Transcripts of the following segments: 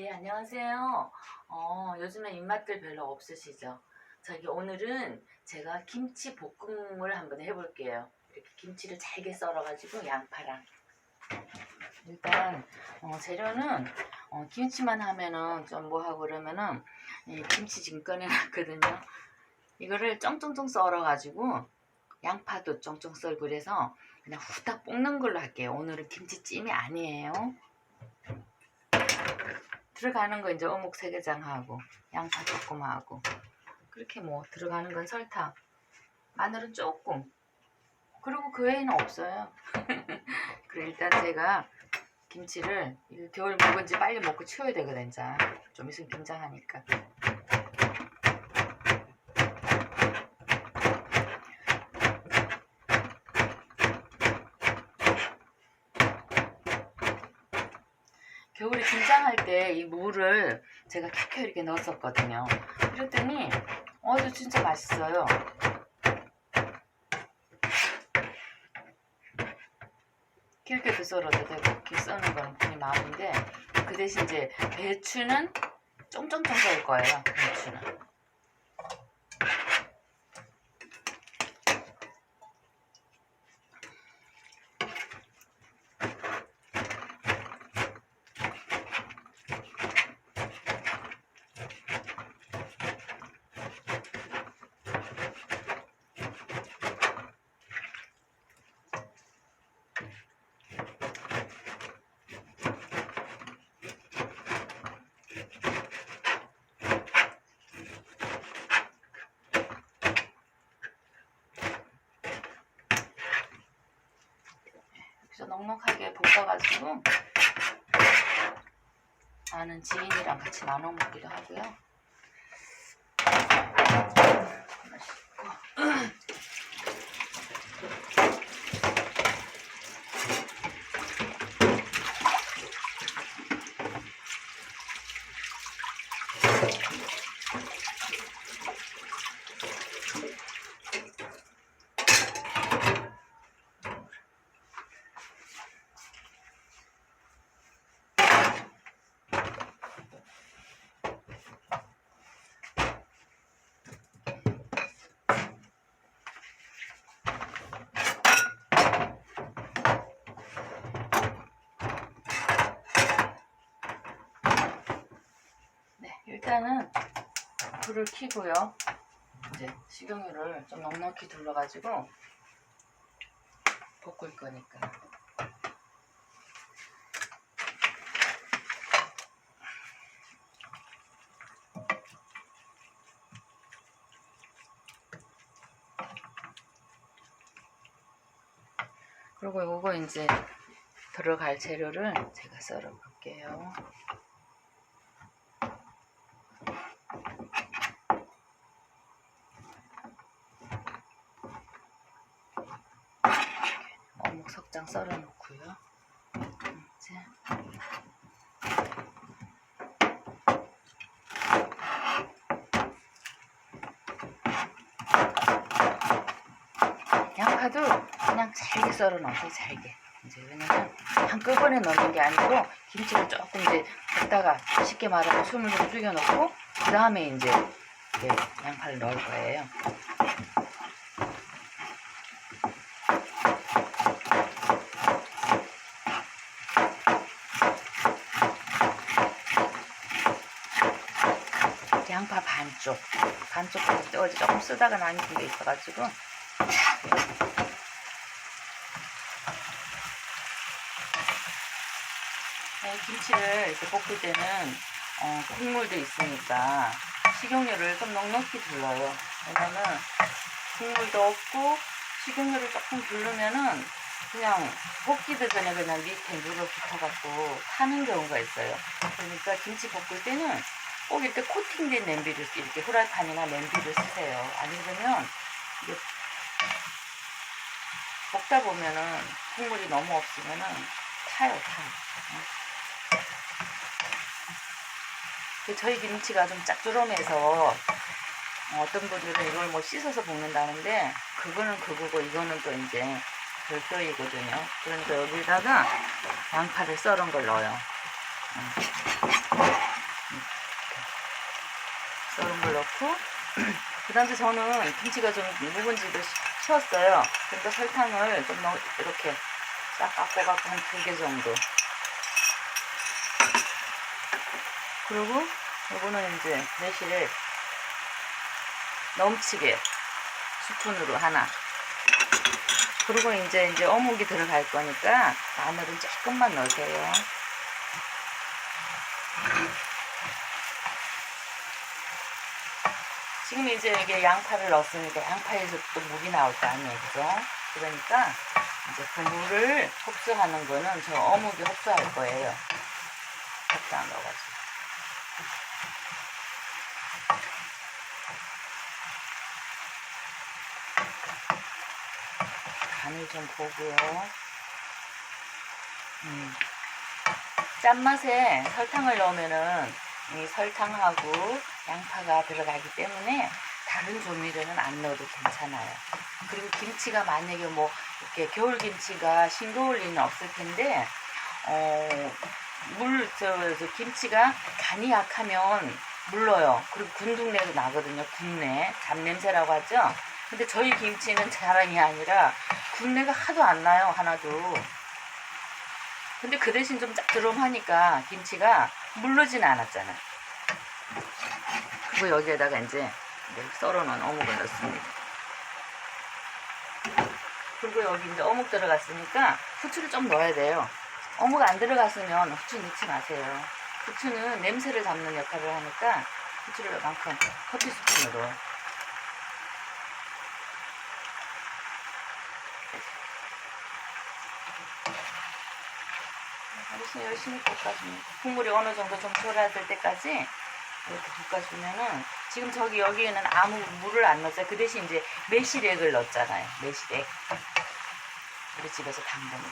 예, 안녕하세요. 어, 요즘에 입맛들 별로 없으시죠? 저기 오늘은 제가 김치 볶음을 한번 해볼게요. 이렇게 김치를 잘게 썰어가지고 양파랑. 일단 어, 재료는 어, 김치만 하면은 좀 뭐하고 그러면은 이 김치 지금 꺼내놨거든요. 이거를 쫑쫑쫑 썰어가지고 양파도 쫑쫑 썰고 그래서 그냥 후딱 볶는 걸로 할게요. 오늘은 김치찜이 아니에요. 들어가는 거 이제 어묵 세개장하고 양파 조금하고. 그렇게 뭐 들어가는 건 설탕 마늘은 조금. 그리고 그 외에는 없어요. 그래 일단 제가 김치를 겨울 묵은지 빨리 먹고 치워야 되거든 자. 좀 있으면 김장하니까 김장할 때 이 무를 제가 켜켜 이렇게 넣었었거든요. 그랬더니 어 이거 진짜 맛있어요. 길게 도 썰어도 되고 이렇게 써는 거는 본인 마음인데 그 대신 이제 배추는 쫑쫑쫑 썰 거예요. 배추는. 그래서 넉넉하게 볶아가지고 아는 지인이랑 같이 나눠 먹기도 하고요. 일단은 불을 켜고요. 이제 식용유를 좀 넉넉히 둘러가지고 볶을 거니까. 그리고 요거 이제 들어갈 재료를 제가 썰어 볼게요. 어묵 석장 썰어 놓고요. 이제 양파도 그냥 잘게 썰어 넣으세요. 잘게. 이제 왜냐면 한꺼번에 넣는 게 아니고 김치를 조금 이제 볶다가 쉽게 말하면 숨을 좀 죽여 놓고 그 다음에 이제 양파를 넣을 거예요. 양파 반쪽 반쪽 어제 조금 쓰다가 남긴 게 있어가지고. 네, 김치를 이렇게 볶을 때는 어, 국물도 있으니까 식용유를 좀 넉넉히 둘러요. 왜냐면 국물도 없고 식용유를 조금 두르면은 그냥 볶기도 전에 그냥 밑에 물을 붙어갖고 타는 경우가 있어요. 그러니까 김치 볶을 때는 꼭 이렇게 코팅된 냄비를 쓰- 이렇게 후라이팬이나 냄비를 쓰세요. 아니면 이게 볶다 보면은 국물이 너무 없으면은 타요, 타. 응. 그 저희 김치가 좀 짭조름해서 어떤 분들은 이걸 뭐 씻어서 볶는다는데 그거는 그거고 이거는 또 이제 별도이거든요. 그러니까 여기다가 양파를 썰은 걸 넣어요. 응. 넣고 그 다음에 저는 김치가 좀 묵은 지도 치웠어요. 그러니까 설탕을 좀 넣, 이렇게 싹 깎아갖고 한 두 개 정도. 그리고 요거는 이제 매실에 넘치게 스푼으로 하나. 그리고 이제 이제 어묵이 들어갈 거니까 마늘은 조금만 넣으세요. 지금 이제 이게 양파를 넣었으니까 양파에서 또 물이 나올 거 아니에요, 그죠? 그러니까 이제 그 물을 흡수하는 거는 저 어묵이 흡수할 거예요. 적당 넣어가지고. 간을 좀 보고요. 음. 짠맛에 설탕을 넣으면은 이 설탕하고 양파가 들어가기 때문에 다른 조미료는 안 넣어도 괜찮아요. 그리고 김치가 만약에 뭐 이렇게 겨울 김치가 싱거울 리는 없을 텐데 어, 물, 저, 저 김치가 간이 약하면 물러요. 그리고 군둥내도 나거든요. 군내. 잡냄새라고 하죠. 근데 저희 김치는 자랑이 아니라 군내가 하도 안 나요. 하나도. 근데 그 대신 좀 짭조름하니까 김치가 물르진 않았잖아. 그리고 여기에다가 이제 썰어놓은 어묵을 넣습니다. 그리고 여기 이제 어묵 들어갔으니까 후추를 좀 넣어야 돼요. 어묵 안 들어갔으면 후추 넣지 마세요. 후추는 냄새를 잡는 역할을 하니까 후추를 만큼 커피 스푼으로. 그래서 열심히 볶아줍니다. 국물이 어느 정도 좀 졸아들 때까지 이렇게 볶아주면은 지금 저기 여기에는 아무 물을 안 넣었어요. 그 대신 이제 매실액을 넣었잖아요. 매실액. 우리 집에서 담근 거.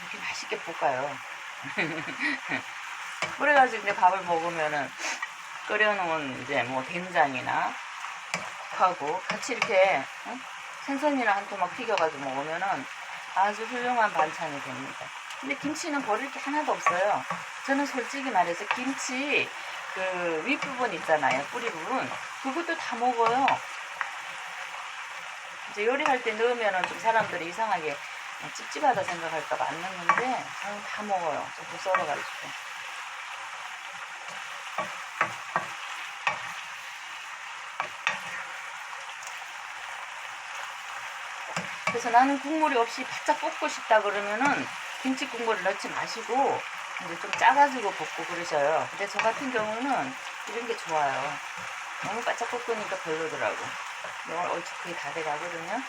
이렇게 맛있게 볶아요. 그래가지고 이제 밥을 먹으면은 끓여놓은 이제 뭐 된장이나 하고 같이 이렇게 응? 생선이나 한 토막 튀겨가지고 먹으면은 아주 훌륭한 반찬이 됩니다. 근데 김치는 버릴 게 하나도 없어요. 저는 솔직히 말해서 김치 그 윗부분 있잖아요. 뿌리 부분. 그것도 다 먹어요. 이제 요리할 때 넣으면은 좀 사람들이 이상하게 찝찝하다 생각할까봐 안 넣는데 저는 다 먹어요. 조금 썰어가지고. 그래서 나는 국물이 없이 바짝 볶고 싶다 그러면은 김치 국물을 넣지 마시고 이제 좀 짜가지고 볶고 그러셔요. 근데 저 같은 경우는 이런 게 좋아요. 너무 바짝 볶으니까 별로더라고. 너무 얼추 다 돼가거든요.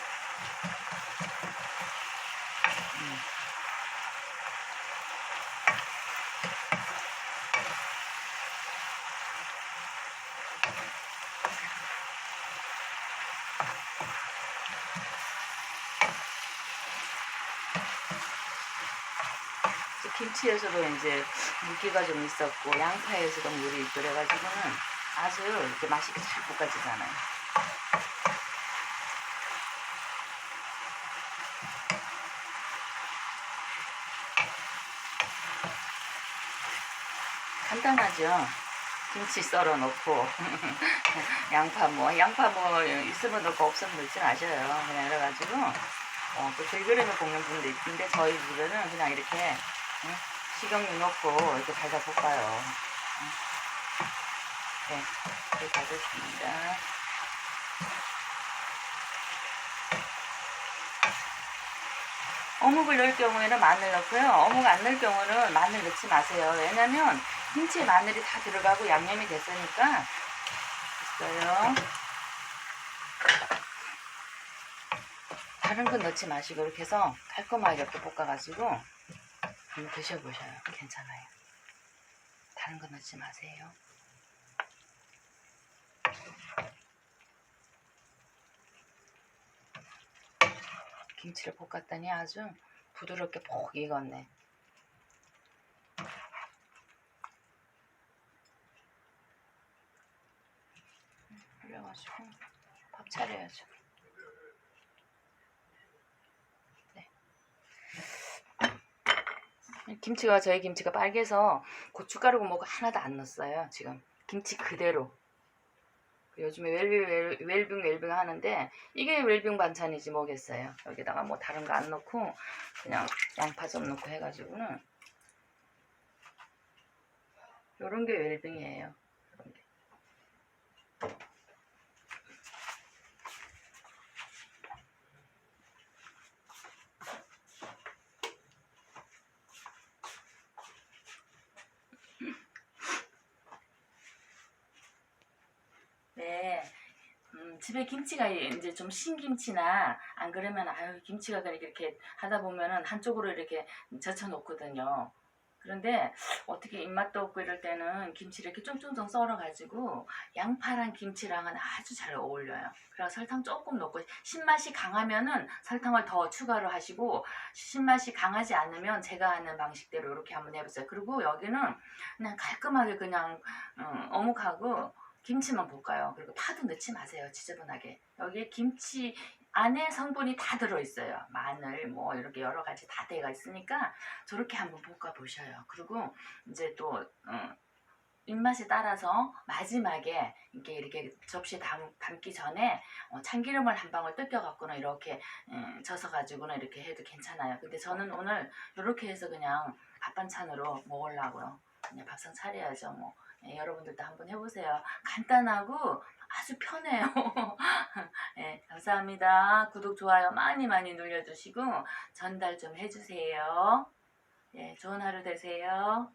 김치에서도 이제 물기가 좀 있었고 양파에서도 물이 있고 그래가지고는 아주 이렇게 맛있게 잘 볶아지잖아요. 간단하죠. 김치 썰어 놓고 양파 뭐 양파 뭐 있으면 넣고 없으면 넣지 마셔요. 그냥 이래가지고 어, 또 들기름에 볶는 분도 있는데 저희 집에는 그냥 이렇게 응? 식용유 넣고 이렇게 달달 볶아요. 응. 네, 이렇게 다 됐습니다. 어묵을 넣을 경우에는 마늘 넣고요. 어묵 안 넣을 경우는 마늘 넣지 마세요. 왜냐면 김치에 마늘이 다 들어가고 양념이 됐으니까 있어요. 다른 건 넣지 마시고 이렇게 해서 깔끔하게 이렇게 볶아가지고 한번 드셔보셔요. 괜찮아요. 다른 거 넣지 마세요. 김치를 볶았더니 아주 부드럽게 푹 익었네. 그래가지고 밥 차려야죠. 네. 김치가 저희 김치가 빨개서 고춧가루고 뭐고 하나도 안 넣었어요. 지금 김치 그대로. 요즘에 웰빙 웰- 웰빙 웰빙 하는데 이게 웰빙 반찬이지 뭐겠어요. 여기다가 뭐 다른 거 안 넣고 그냥 양파 좀 넣고 해가지고는 요런 게 웰빙이에요. 요런 게. 네. 음, 집에 김치가 이제 좀 신김치나 안 그러면 아유 김치가 그렇게 이렇게 하다 보면은 한쪽으로 이렇게 젖혀 놓거든요. 그런데 어떻게 입맛도 없고 이럴 때는 김치를 이렇게 쫑쫑쫑 썰어 가지고 양파랑 김치랑은 아주 잘 어울려요. 그래서 설탕 조금 넣고 신맛이 강하면은 설탕을 더 추가로 하시고 신맛이 강하지 않으면 제가 하는 방식대로 이렇게 한번 해보세요. 그리고 여기는 그냥 깔끔하게 그냥 음, 어묵하고 김치만 볶아요. 그리고 파도 넣지 마세요. 지저분하게. 여기에 김치 안에 성분이 다 들어있어요. 마늘 뭐 이렇게 여러 가지 다 돼가 있으니까 저렇게 한번 볶아 보셔요. 그리고 이제 또 음, 입맛에 따라서 마지막에 이렇게 이렇게 접시에 담, 담기 전에 어, 참기름을 한 방울 뜯겨 갖고는 이렇게 음, 져서 가지고는 이렇게 해도 괜찮아요. 근데 저는 오늘 이렇게 해서 그냥 밥 반찬으로 먹으려고요. 그냥 밥상 차려야죠. 뭐 예, 여러분들도 한번 해보세요. 간단하고 아주 편해요. 예, 감사합니다. 구독, 좋아요 많이 많이 눌러주시고 전달 좀 해주세요. 예, 좋은 하루 되세요.